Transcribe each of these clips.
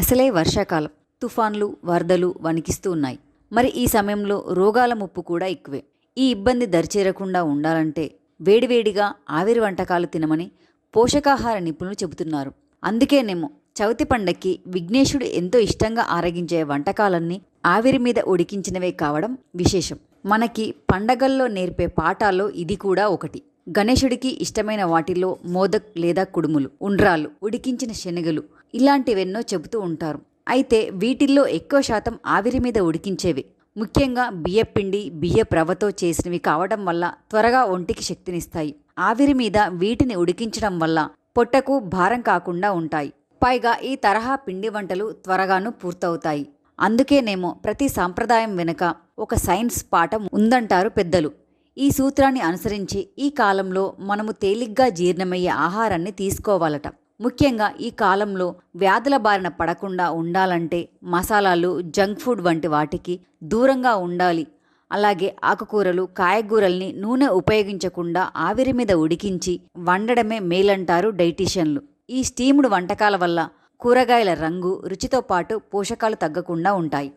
అసలే వర్షాకాలం. తుఫాన్లు వరదలు వణికిస్తూ ఉన్నాయి. మరి ఈ సమయంలో రోగాల ముప్పు కూడా ఎక్కువే. ఈ ఇబ్బంది దరిచేరకుండా ఉండాలంటే వేడివేడిగా ఆవిరి వంటకాలు తినమని పోషకాహార నిపుణులు చెబుతున్నారు. అందుకేనేమో చవితి పండక్కి విఘ్నేశుడు ఎంతో ఇష్టంగా ఆరగించే వంటకాలన్నీ ఆవిరి మీద ఉడికించినవే కావడం విశేషం. మనకి పండగల్లో నేర్పే పాఠాల్లో ఇది కూడా ఒకటి. గణేశుడికి ఇష్టమైన వాటిల్లో మోదక్ లేదా కుడుములు ఉండ్రాలు ఉడికించిన శనగలు ఇలాంటివెన్నో చెబుతూ ఉంటారు. అయితే వీటిల్లో ఎక్కువ శాతం ఆవిరి మీద ఉడికించేవి. ముఖ్యంగా బియ్యపిండి బియ్య రవ్వతో చేసినవి కావడం వల్ల త్వరగా ఒంటికి శక్తినిస్తాయి. ఆవిరి మీద వీటిని ఉడికించడం వల్ల పొట్టకు భారం కాకుండా ఉంటాయి. పైగా ఈ తరహా పిండి వంటలు త్వరగాను పూర్తవుతాయి. అందుకేనేమో ప్రతి సాంప్రదాయం వెనుక ఒక సైన్స్ పాఠం ఉందంటారు పెద్దలు. ఈ సూత్రాన్ని అనుసరించి ఈ కాలంలో మనము తేలిగ్గా జీర్ణమయ్యే ఆహారాన్ని తీసుకోవాలట. ముఖ్యంగా ఈ కాలంలో వ్యాధుల బారిన పడకుండా ఉండాలంటే మసాలాలు జంక్ ఫుడ్ వంటి వాటికి దూరంగా ఉండాలి. అలాగే ఆకుకూరలు కాయగూరల్ని నూనె ఉపయోగించకుండా ఆవిరి మీద ఉడికించి వండడమే మేలంటారు డైటీషియన్లు. ఈ స్టీముడు వంటకాల వల్ల కూరగాయల రంగు రుచితో పాటు పోషకాలు తగ్గకుండా ఉంటాయి.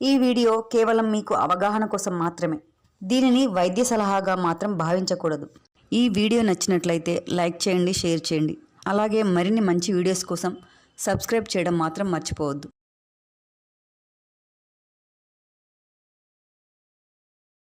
ఈ వీడియో కేవలం మీకు అవగాహన కోసం మాత్రమే. దీనిని వైద్య సలహాగా మాత్రం భావించకూడదు. ఈ వీడియో నచ్చినట్లయితే లైక్ చేయండి షేర్ చేయండి. అలాగే మరిన్ని మంచి వీడియోస్ కోసం సబ్స్క్రైబ్ చేయడం మాత్రం మర్చిపోవద్దు.